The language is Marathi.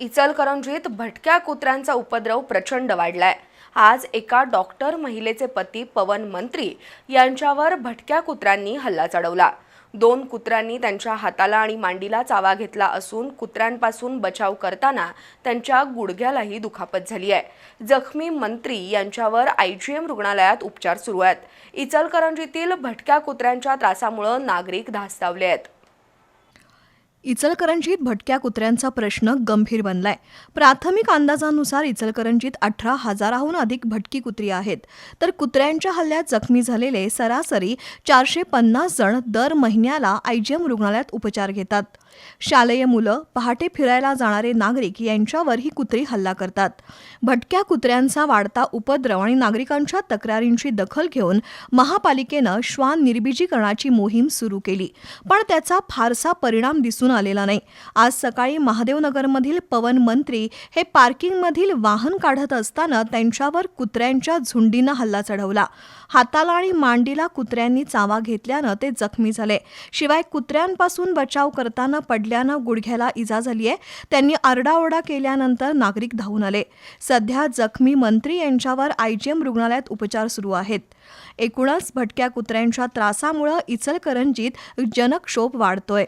इचलकरंजीत भटक्या कुत्र्यांचा उपद्रव प्रचंड वाढलाय. आज एका डॉक्टर महिलेचे पती पवन मंत्री यांच्यावर भटक्या कुत्र्यांनी हल्ला चढवला. दोन कुत्र्यांनी त्यांच्या हाताला आणि मांडीला चावा घेतला असून कुत्र्यांपासून बचाव करताना त्यांच्या गुडघ्यालाही दुखापत झाली आहे. जखमी मंत्री यांच्यावर आय जी एम रुग्णालयात उपचार सुरू आहेत. इचलकरंजीतील भटक्या कुत्र्यांच्या त्रासामुळे नागरिक धास्तावले आहेत. इचलकरंजीत भटक्या कुत्र्यांचा प्रश्न गंभीर बनलाय. प्राथमिक अंदाजानुसार इचलकरंजीत अठरा हजाराहून अधिक भटकी कुत्री आहेत. तर कुत्र्यांच्या हल्ल्यात जखमी झालेले सरासरी चारशे पन्नास जण दर महिन्याला आयजीएम रुग्णालयात उपचार घेतात. शालेय मुलं पहाटे फिरायला जाणारे नागरिक यांच्यावर ही कुत्री हल्ला करतात. भटक्या कुत्र्यांचा वाढता उपद्रव आणि नागरिकांच्या तक्रारींची दखल घेऊन महापालिकेनं श्वान निर्बीजीकरणाची मोहीम सुरू केली. पण त्याचा फारसा परिणाम दिसून दिसून आलेला नाही. आज सकाळी महादेवनगरमधील पवन मंत्री हे पार्किंगमधील वाहन काढत असताना त्यांच्यावर कुत्र्यांच्या झुंडीनं हल्ला चढवला. हाताला आणि मांडीला कुत्र्यांनी चावा घेतल्यानं ते जखमी झाले. शिवाय कुत्र्यांपासून बचाव करताना पडल्यानं गुडघ्याला इजा झाली आहे. त्यांनी आरडाओरडा केल्यानंतर नागरिक धावून आले. सध्या जखमी मंत्री यांच्यावर आयजीएम रुग्णालयात उपचार सुरू आहेत. एकूणच भटक्या कुत्र्यांच्या त्रासामुळं इचलकरंजीत जनक्षोभ वाढतोय.